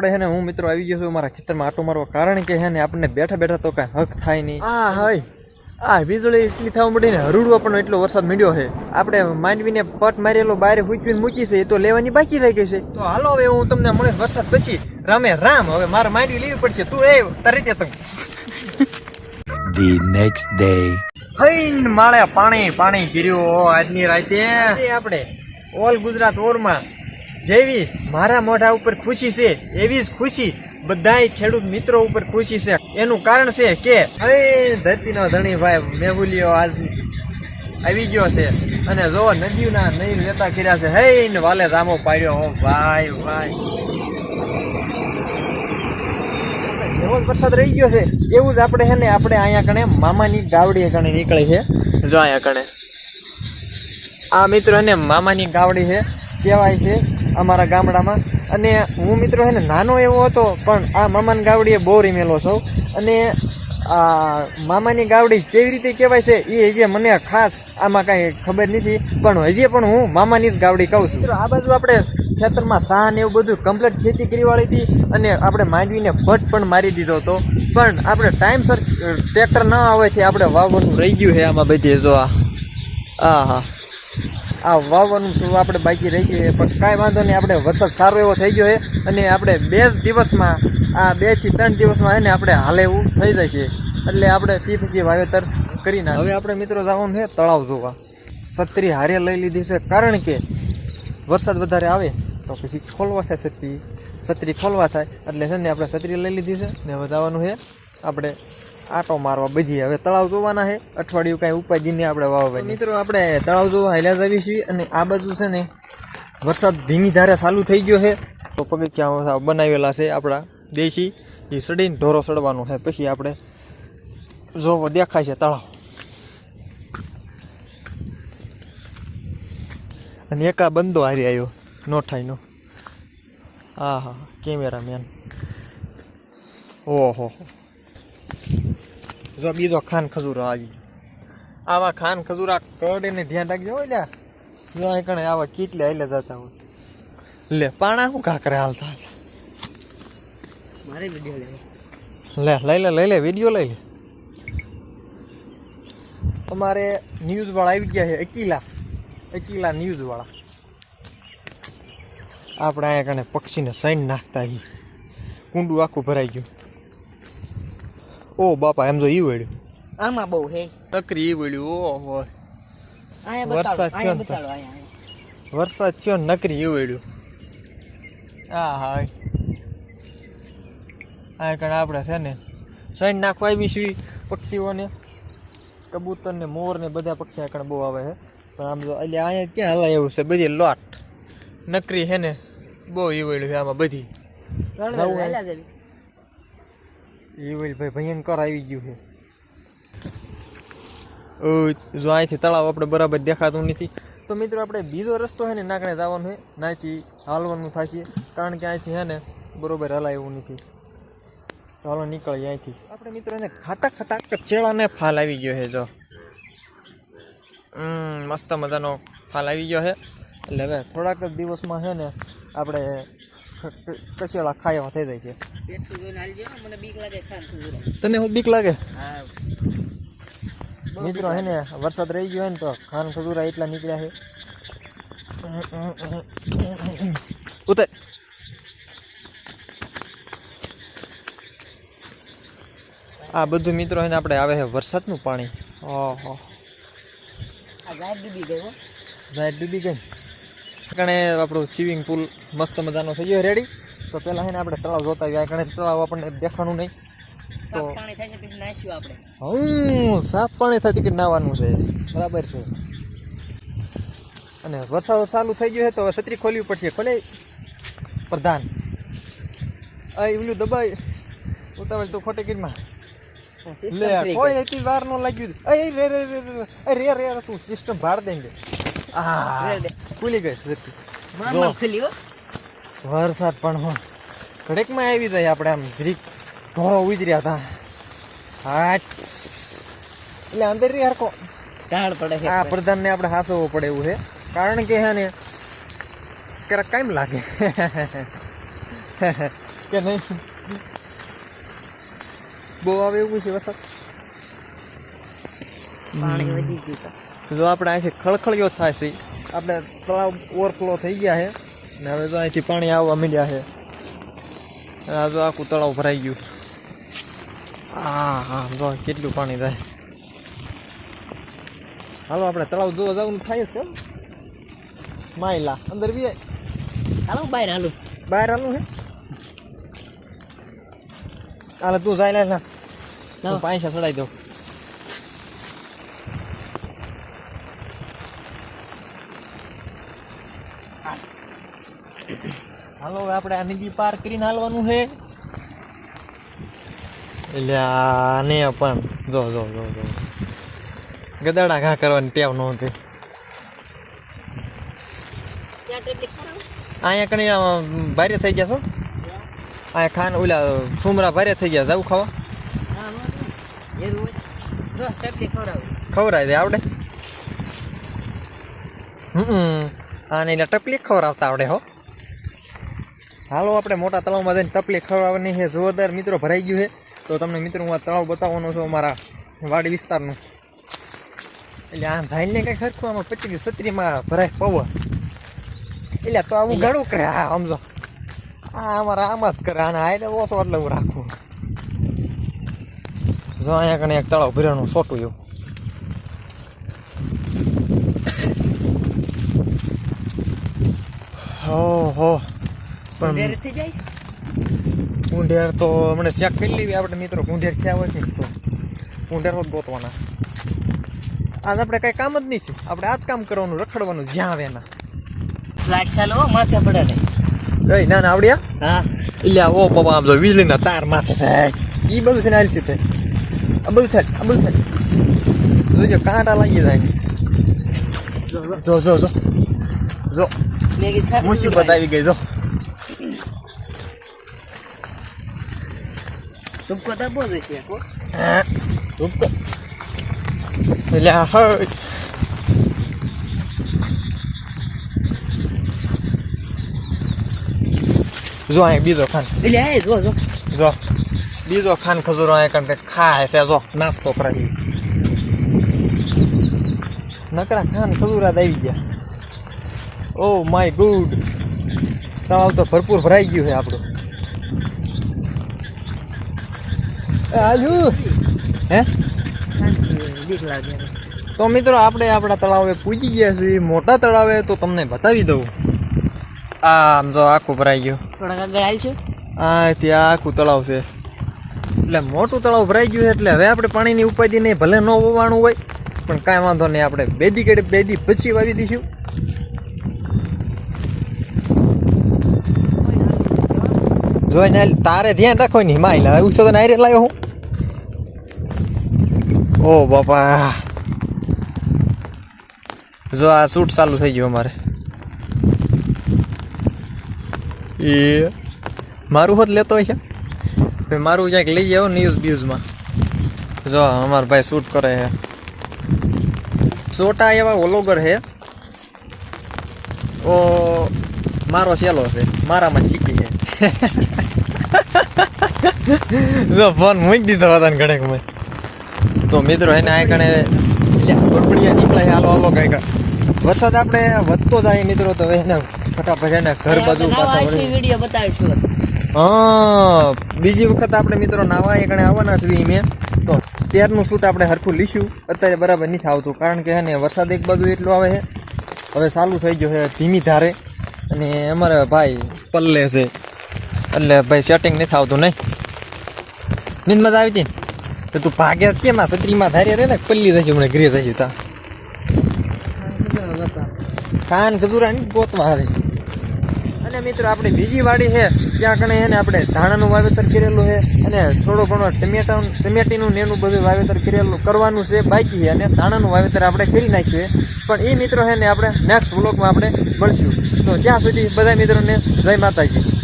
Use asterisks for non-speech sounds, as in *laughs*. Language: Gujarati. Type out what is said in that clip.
આપણે હે ને હું મિત્રો આવી ગયો છું મારા ખેતરમાં આટો મારવા. કારણ કે હે ને આપણને બેઠા બેઠા તો કાંઈ હક થાય નહીં. આ હાય. આ વીજળી એટલી થવા મળીને હરુડવા પણ એટલો વરસાદ મળ્યો છે. આપણે માંડવીને પટ મારેલો બહાર હુચવીને મૂકી છે એ તો લેવાની બાકી રહી ગઈ છે. તો હાલો હવે હું તમને મળે વરસાદ પછી. રામે રામ હવે મારે માંડવી લેવી પડશે. તું એ તારી રીતે તમે The next day. હૈન માળે પાણી પાણી ગીર્યું આજની રાતે. આપણે ઓલ ગુજરાત ઓરમાં જેવી મારા મોઢા ઉપર ખુશી છે, એવી જ ખુશી બધાય ખેડૂત મિત્રો ઉપર ખુશી છે. એનું કારણ છે કે હૈ ધરતીનો ધણી ભાઈ મેહુલિયો આજ આવી ગયો છે. અને જો નદીઓના નહીં લેતા કર્યા છે હૈન વાલે રામો પાડ્યો હો, ભાઈ ભાઈ. એવો પ્રસાદ રહી ગયો છે? એવું જ આપણે છે ને, આપણે અહીંયા કણે મામાની ગાવડી કણે નીકળી છે. જો અહીંયા કણે. આ મિત્રો એને મામાની ગાવડી છે. કહેવાય છે અમારા ગામડામાં. અને હું મિત્રો છે ને, નાનો એવો હતો, પણ આ મામાની ગાવડીએ બહુ રીમેલો છું. અને આ મામાની ગાવડી કેવી રીતે કહેવાય છે એ હજી મને ખાસ આમાં કાંઈ ખબર નથી, પણ હજી પણ હું મામાની જ ગાવડી કહું છું. આ બાજુ આપણે ખેતરમાં સાહ ને એવું બધું કમ્પ્લીટ ખેતી કરી વાળી હતી અને આપણે માંડવીને ભટ પણ મારી દીધો હતો. પણ આપણે ટાઈમસર ટ્રેક્ટર ન આવવાથી આપણે વાવવાનું રહી ગયું છે આમાં બધી, જો આ. આ હા આ વાવવાનું આપણે બાકી રહી ગયું પણ કાંઈ વાંધો નહીં, આપણે વરસાદ સારો એવો થઈ ગયો છે અને આપણે બે જ દિવસમાં, આ બેથી ત્રણ દિવસમાં એને આપણે હાલે એવું થઈ જાય છે એટલે આપણે તે પછી વાવેતર કરી નાખ હવે આપણે મિત્રો જવાનું છે તળાવ જોવા. છત્રી હારે લઈ લીધી છે. કારણ કે વરસાદ વધારે આવે તો પછી ખોલવા થાય છત્રી. છત્રી ખોલવા થાય. એટલે છે ને આપણે છત્રી લઈ લીધી છે ને હવે જવાનું છે આપણે આટો મારવા બધી હવે તળાવ જોવાના છે. અઠવાડિયું કાંઈ ઉપાય નહીં આપણે વાવવા મિત્રો આપણે તળાવ જોવા હાલ્યા જવી છીએ અને આ બાજુ છે ને વરસાદ ધીમી ધારે ચાલુ થઈ ગયો છે. તો પગથિયા બનાવેલા છે આપણા દેશી. એ સડીને ઢોરો સડવાનું છે. પછી આપણે જોવો દેખાય છે તળાવ. અને એકા બંદો હારી આવ્યો. નોઠાઈનો હા હા કેમેરામેન. ઓહો. જો બીજો ખાન ખજૂરો આવી આવા ખાન ખજૂરા કરડીને ધ્યાન રાખજો હોય લ્યા. જો અહીં કણે આવા કીટલે હાલે જતા હોય. લે પાણા શું કાકરે હાલતા હાલતા મારે વીડિયો લે લે લઈ લે લઈ લે વીડિયો લઈ લે. અમારે ન્યૂઝવાળા આવી ગયા છે અકીલા. અકીલા ન્યૂઝવાળા. આપણે અહીંયા કણે પક્ષીને સૈન નાખતા કુંડું આખું ભરાઈ ગયું. ઓ બાપા એમ જો ઈ વળ્યું. આમાં બહુ હે. નકરી ઈ વળ્યું ઓહો અહીંયા વરસાદ થયો વરસાદ થયો નકરી ઈ વળ્યું. હા હા આ કણ આપણે છે ને સૈન નાખવા આવી છીએ પક્ષીઓને. કબૂતર ને મોર ને બધા પક્ષી આ કણ બહુ આવે છે. પણ આમ જો એટલે અહીંયા ક્યાં હલાય એવું છે બધી લોટ. નકરી છે ને બહુ ઈવડ્યું છે આમાં બધી. ઈવડ ભાઈ ભયંકર આવી ગયું છે. જો અહીંથી તળાવ આપણે બરાબર દેખાતું નથી. તો મિત્રો, આપણે બીજો રસ્તો છે ને નાકણે જવાનું છે. નાથી હાલવાનું થશે કારણ કે અહીંથી છે ને બરોબર હલાય એવું નથી ચાલો નીકળીએ અહીંથી. આપણે મિત્રો, એને ખાટા ખાટા ચેડાને ફાલ આવી ગયો છે, જો. મસ્ત મજાનો ફાલ આવી ગયો છે. એટલે હવે થોડાક જ દિવસમાં છે ને આપણે કચેડા થઈ જાય છે. તને હું બીક લાગે? મિત્રો હે ને વરસાદ રહી ગયો હોય ને તો ખાન ખજૂરા એટલા નીકળ્યા છે. ઉતર. આ બધું મિત્રો એને આપણે આવે છે વરસાદનું પાણી. ઓહો. આ ગાય ડૂબી ગઈ ગાય જાય ડૂબી ગઈ કણે આપણો સ્વિમિંગ પુલ મસ્ત મજાનો થઈ ગયો રેડી તો પહેલાં છે ને આપણે તળાવ જોતા આવ્યા કણે તળાવ આપણને દેખાણું નહીં આપણે હું સાફ પાણી થાય ટિકિટ નાવાનું છે બરાબર છે અને વરસાદ ચાલુ થઈ ગયો છે તો છત્રી ખોલવી પડશે ખોલે પ્રધાન આ ઇવલું દબાઈ ઉતાવળ તો ખોટે ગીરમાં લે કોઈ. નથી વાર નો લાગ્યું અરે રે રે રે રે રે તું સિસ્ટમ ભાર દેંગે. ખુલી ગઈ વરસાદ પણ હો. ઘડીકમાં આવી જાય આપણે આમ જરીક ઢોરો ઉતર્યા હતા. હા એટલે અંદર યાર કો ટાળ પડે છે આ પ્રધાનને આપણે હાસવો પડે એવું છે. કારણ કે હે ને ક્યારેક કાંઈ લાગે. કે નહીં? બહુ આવે એવું છે વરસાદ? પાણી વધી ગયું જો આપણે અહીંથી ખળખળિયો થાય છે આપણે તળાવ ઓવરફ્લો થઈ ગયા છે ને હવે તો અહીંથી પાણી આવવા માંડ્યા છે. આ જો આખું તળાવ ભરાઈ ગયું. હા હા જો કેટલું પાણી થાય. હાલો આપણે તળાવ જોવા જવાનું થાય છે એમ. માયલા અંદર બી હાલો બહાર હાલો. બહાર હાલું હે. હાલે તું જાય ને પૈસા ચડાવી દઉં હાલો હવે આપણે આ નદી પાર કરીને હાલવાનું છે. એટલે આને પણ જો જો જો જો. ગદાડા ઘા કરવાની ટેવ નહોતી. અહીંયા કણી ભારે થઈ ગયા છો? અહીંયા ખાન ઓલા ઠુમરા ભારે થઈ ગયા જવું ખાવા? ખવડાવું. દે આવડે. હમ આને એટલે ટપલી ખવરાવતા આવડે હો. હાલો, આપણે મોટા તળાવમાં જઈને તપલી ખવડાવવાની છે. જોરદાર મિત્રો ભરાઈ ગયું છે. તો તમને મિત્રો હું આ તળાવ બતાવવાનો છું અમારા વાડી વિસ્તારનું. એટલે આમ જઈને કંઈ ખરખું આમાં પચીસ સત્રીમાં ભરાય પવન. એટલે તો આવું ઘણું કરે. હા, સમજો. આ અમારા આમાં જ કરે. આને આઈને ઓછો એટલે હું રાખું. જો અહીંયા કને એક તળાવ ભર્યાનું છોટું એવું. હો હો પણ કુંઢેર તો હમણાં ચેક કરી લેવી. આપણે મિત્રો કુંઢેર થયા હોય છે. તો કુંઢેર હોત ગોતવાના. આજ આપણે કઈ કામ જ નહીં થયું. આપણે આ જ કામ કરવાનું રખડવાનું જ્યાં આવે એના. લાઈટ ચાલો માથે પડે ને. ના ના આવડ્યા? હા. એટલે ઓ બાબા આમ જો વીજળીના તાર માથે છે. એ બધું છે ને આલી છે આ બધું છે આ બધું છે જોજો કાંટા લાગી જાય. જો જો જો જો. મુસીબત આવી ગઈ જો. દબો જોઈશે કો હા ધૂપકો એટલે આ હળ જો અહીં બીજો ખાન એટલે જો જો જો બીજો ખાન ખજૂરો અહીં કારણ કે ખાય છે જો નાસ્તો કરાવી નકરા ખાન ખજૂરા આવી ગયા ઓ માય ગુડ તળાવ તો ભરપૂર ભરાઈ ગયું છે આપણું એ આજુ હે? તો મિત્રો આપણે આપણા તળાવે પૂજી ગયા છીએ. મોટા તળાવે તો તમને બતાવી દઉં. આ આમ જો આખું ભરાઈ ગયું. થોડાક આગળ હાલ છું? આ ત્યાં આખું તળાવ છે. એટલે મોટું તળાવ ભરાઈ ગયું છે એટલે હવે આપણે પાણીની ઉપાધિ નહીં ભલે ન વવાણું હોય પણ કાંઈ વાંધો નહીં આપણે બેદી કેડે બેદી પછી વાવી દઈશું. જોઈને તારે ધ્યાન રાખો ને માયલા એવું છે તો નાયરે લાવ્યો હું. ઓ બાપા. જો આ શૂટ ચાલુ થઈ ગયું અમારે. એ મારું હોત લેતો હોય છે મારું ક્યાંક લઈ જાવ ન્યૂઝ બ્યુઝમાં જો અમારા ભાઈ શૂટ કરે છે. છોટા એવા ઓલોગર છે. ઓ મારો સેલો છે. મારામાં ચીકી છે. *laughs* જો ફોન મૂકી દીધો હતા ઘડેક મેં. તો મિત્રો એને આ કણે બરબડિયા નીકળાય હાલો હાલો કાંઈક. વરસાદ આપણે વધતો જાય મિત્રો તો એને ફટાફટ એને ઘર બાજુ પાછા હા બીજી વખત આપણે મિત્રો નાવા એકણે આવવાના છીએ મેં તો ત્યારનું શૂટ આપણે હરખું લીશું. અત્યારે બરાબર નથી આવતું કારણ કે ને વરસાદ એક બાજુ એટલો આવે છે. હવે ચાલુ થઈ ગયો છે ધીમી ધારે. અને અમારા ભાઈ પલ્લે છે. એટલે ભાઈ સેટિંગ નથી આવતું નહીં? નીંદ મજા આવી હતી? તો તું ભાગે કેમ આ છત્રીમાં ધારે રે ને? પલ્લી જશે હમણાં ઘરે જશે તા. કાન ખજૂરા ની ગોતમાં આવે. અને મિત્રો, આપણે બીજી વાડી છે, ત્યાં કણે છે ને આપણે ધાણાનું વાવેતર કરેલું છે અને થોડો ઘણો ટમેટા, ટમેટીનું ને એનું બધું વાવેતર કરેલું, કરવાનું છે, બાકી છે અને ધાણાનું વાવેતર આપણે કરી નાખ્યું છે. પણ એ મિત્રો છે ને આપણે નેક્સ્ટ વ્લોગમાં આપણે મળશું. તો ત્યાં સુધી બધા મિત્રોને જય માતાજી.